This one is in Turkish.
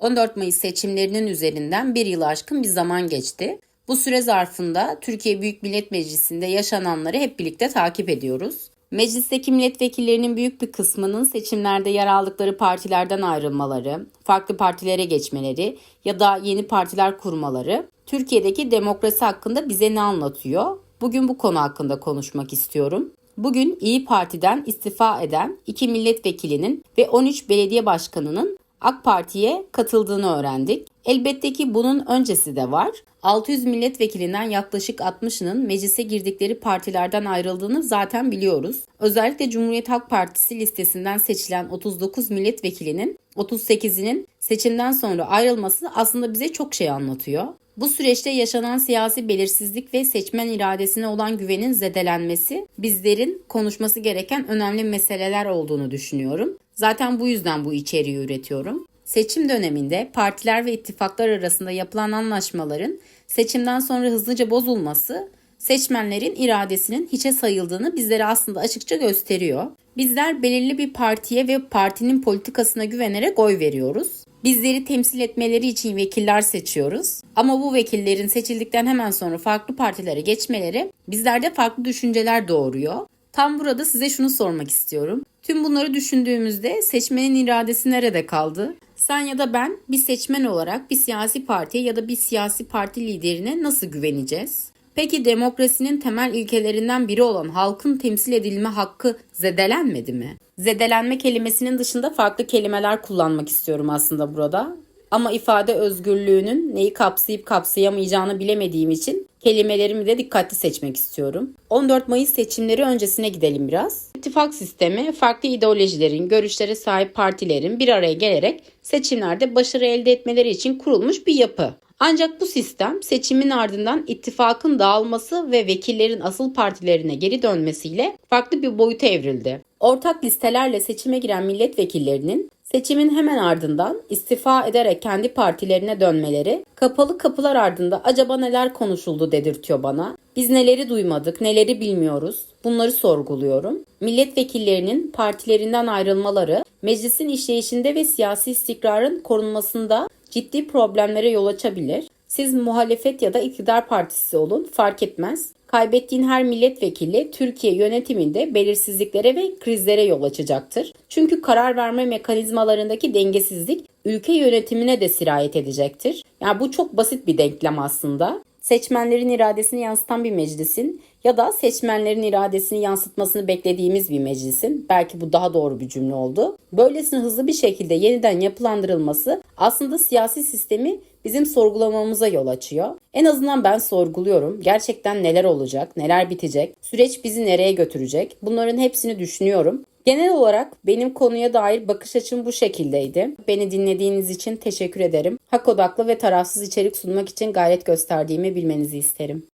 14 Mayıs seçimlerinin üzerinden bir yıl aşkın bir zaman geçti. Bu süre zarfında Türkiye Büyük Millet Meclisi'nde yaşananları hep birlikte takip ediyoruz. Meclisteki milletvekillerinin büyük bir kısmının seçimlerde yer aldıkları partilerden ayrılmaları, farklı partilere geçmeleri ya da yeni partiler kurmaları Türkiye'deki demokrasi hakkında bize ne anlatıyor? Bugün bu konu hakkında konuşmak istiyorum. Bugün İyi Parti'den istifa eden iki milletvekilinin ve 13 belediye başkanının AK Parti'ye katıldığını öğrendik. Elbette ki bunun öncesi de var. 600 milletvekilinden yaklaşık 60'ının meclise girdikleri partilerden ayrıldığını zaten biliyoruz. Özellikle Cumhuriyet Halk Partisi listesinden seçilen 39 milletvekilinin 38'inin seçimden sonra ayrılması aslında bize çok şey anlatıyor. Bu süreçte yaşanan siyasi belirsizlik ve seçmen iradesine olan güvenin zedelenmesi bizlerin konuşması gereken önemli meseleler olduğunu düşünüyorum. Zaten bu yüzden bu içeriği üretiyorum. Seçim döneminde partiler ve ittifaklar arasında yapılan anlaşmaların seçimden sonra hızlıca bozulması seçmenlerin iradesinin hiçe sayıldığını bizlere aslında açıkça gösteriyor. Bizler belirli bir partiye ve partinin politikasına güvenerek oy veriyoruz. Bizleri temsil etmeleri için vekiller seçiyoruz. Ama bu vekillerin seçildikten hemen sonra farklı partilere geçmeleri bizlerde farklı düşünceler doğuruyor. Tam burada size şunu sormak istiyorum. Tüm bunları düşündüğümüzde seçmenin iradesi nerede kaldı? Sen ya da ben bir seçmen olarak bir siyasi partiye ya da bir siyasi parti liderine nasıl güveneceğiz? Peki demokrasinin temel ilkelerinden biri olan halkın temsil edilme hakkı zedelenmedi mi? Zedelenme kelimesinin dışında farklı kelimeler kullanmak istiyorum aslında burada. Ama ifade özgürlüğünün neyi kapsayıp kapsayamayacağını bilemediğim için kelimelerimi de dikkatli seçmek istiyorum. 14 Mayıs seçimleri öncesine gidelim biraz. İttifak sistemi farklı ideolojilerin, görüşlere sahip partilerin bir araya gelerek seçimlerde başarı elde etmeleri için kurulmuş bir yapı. Ancak bu sistem seçimin ardından ittifakın dağılması ve vekillerin asıl partilerine geri dönmesiyle farklı bir boyuta evrildi. Ortak listelerle seçime giren milletvekillerinin Seçimin hemen ardından istifa ederek kendi partilerine dönmeleri, kapalı kapılar ardında acaba neler konuşuldu dedirtiyor bana. Biz neleri duymadık, neleri bilmiyoruz. Bunları sorguluyorum. Milletvekillerinin partilerinden ayrılmaları, meclisin işleyişinde ve siyasi istikrarın korunmasında ciddi problemlere yol açabilir. Siz muhalefet ya da iktidar partisi olun fark etmez. Kaybettiğin her milletvekili Türkiye yönetiminde belirsizliklere ve krizlere yol açacaktır. Çünkü karar verme mekanizmalarındaki dengesizlik ülke yönetimine de sirayet edecektir. Yani bu çok basit bir denklem aslında. Seçmenlerin iradesini yansıtan bir meclisin ya da seçmenlerin iradesini yansıtmasını beklediğimiz bir meclisin belki bu daha doğru bir cümle oldu. Böylesine hızlı bir şekilde yeniden yapılandırılması aslında siyasi sistemi bizim sorgulamamıza yol açıyor. En azından ben sorguluyorum. Gerçekten neler olacak, neler bitecek, süreç bizi nereye götürecek? Bunların hepsini düşünüyorum. Genel olarak benim konuya dair bakış açım bu şekildeydi. Beni dinlediğiniz için teşekkür ederim. Hak odaklı ve tarafsız içerik sunmak için gayret gösterdiğimi bilmenizi isterim.